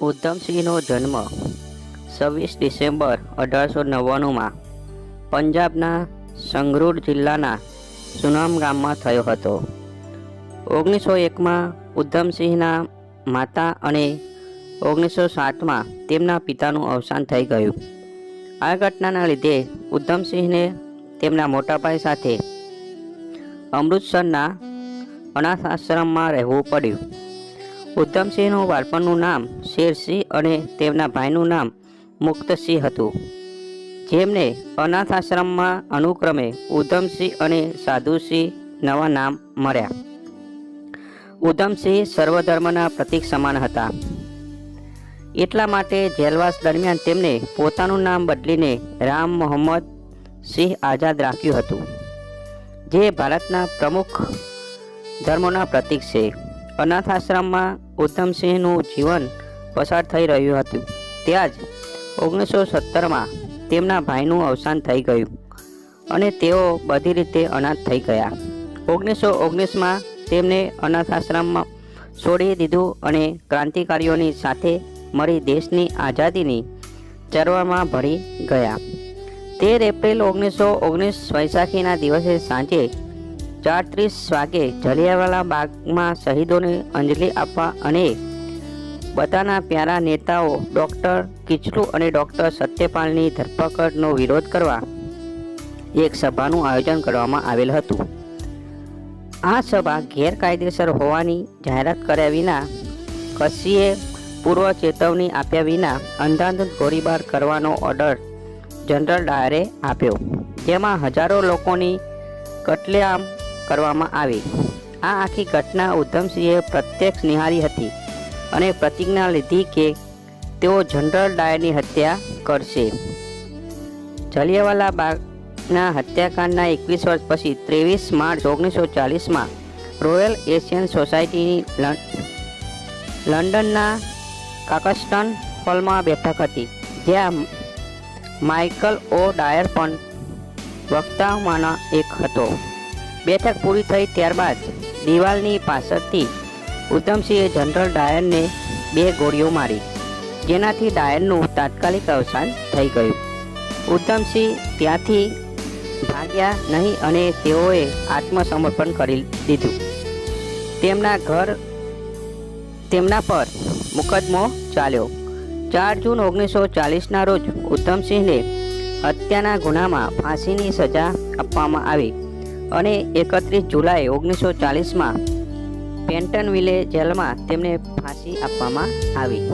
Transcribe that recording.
ઉધમસિંહનો જન્મ છવ્વીસ ડિસેમ્બર અઢારસો નવ્વાણુંમાં પંજાબના સંગરૂર જિલ્લાના સુનામ ગામમાં થયો હતો. ઓગણીસો એકમાં ઉધમસિંહના માતા અને ઓગણીસો સાતમાં તેમના પિતાનું અવસાન થઈ ગયું. આ ઘટનાના લીધે ઉધમસિંહને તેમના મોટાભાઈ સાથે અમૃતસરના અનાથ આશ્રમમાં રહેવું પડ્યું. ઉધમસિંહનું બાળપણનું નામ શેરસિંહ અને તેમના ભાઈનું નામ મુક્તસિંહ હતું. જેમને અનાથ આશ્રમમાં અનુક્રમે ઉધમસિંહ અને સાધુસિંહ નવા નામ મળ્યા. ઉધમસિંહ સર્વધર્મના પ્રતીક સમાન હતા. એટલા માટે જેલવાસ દરમિયાન તેમને પોતાનું નામ બદલીને રામ મોહમ્મદ સિંહ આઝાદ રાખ્યું હતું. જે ભારતના પ્રમુખ ધર્મોના પ્રતીક છે. અનાથ આશ્રમમાં ઉત્તમસિંહનું જીવન પસાર થઈ રહ્યું હતું. ત્યાં જ ઓગણીસો સત્તરમાં તેમના ભાઈનું અવસાન થઈ ગયું અને તેઓ બધી રીતે અનાથ થઈ ગયા. ઓગણીસો ઓગણીસમાં તેમને અનાથ આશ્રમમાં છોડી દીધું અને ક્રાંતિકારીઓની સાથે મળી દેશની આઝાદીની ચરવામાં ભળી ગયા. તેર એપ્રિલ ઓગણીસો ઓગણીસ વૈશાખીના દિવસે સાંજે ચાર ત્રીસ વાગે જલિયાવાલા બાગમાં શહીદોને અંજલિ આપવા અને બધાના પ્યારા નેતાઓ, ડૉક્ટર કિચલુ અને ડૉક્ટર સત્યપાલની ધરપકડનો વિરોધ કરવા એક સભાનું આયોજન કરવામાં આવેલ હતું. આ સભા ગેરકાયદેસર હોવાની જાહેરાત કર્યા વિના કશીએ પૂર્વ ચેતવણી આપ્યા વિના અંધાધૂંધ ગોળીબાર કરવાનો ઓર્ડર જનરલ ડાયરે આપ્યો, જેમાં હજારો લોકોની કતલેઆમ કરવામાં આવી. આ આખી ઘટના ઉધમસિંહે પ્રત્યક્ષ નિહાળી હતી અને પ્રતિજ્ઞા લીધી કે તેઓ જનરલ ડાયરની હત્યા કરશે. જલિયાવાલા બાગના હત્યાકાંડના એકવીસ વર્ષ પછી ત્રેવીસ માર્ચ ઓગણીસો ચાલીસમાં રોયલ એશિયન સોસાયટીની લંડનના કાકસ્ટન હોલમાં બેઠક હતી, જ્યાં માઇકલ ઓ ડાયર પણ વક્તામાંના એક હતો. બેઠક પૂરી થઈ ત્યારબાદ દિવાલની પાછળથી ઉધમસિંહે જનરલ ડાયરને બે ગોળીઓ મારી, જેનાથી ડાયરનું તાત્કાલિક અવસાન થઈ ગયું. ઉધમસિંહ ત્યાંથી ભાગ્યા નહીં અને તેઓએ આત્મસમર્પણ કરી દીધું. તેમના ઘર, તેમના પર મુકદમો ચાલ્યો. ચાર જૂન ઓગણીસો ચાલીસના રોજ ઉધમસિંહને હત્યાના ગુનામાં ફાંસીની સજા આપવામાં આવી. અને એકત્રીસ જુલાઈ ઓગણીસો ચાલીસમાં પેન્ટનવિલે જેલમાં તેમને ફાંસી આપવામાં આવી.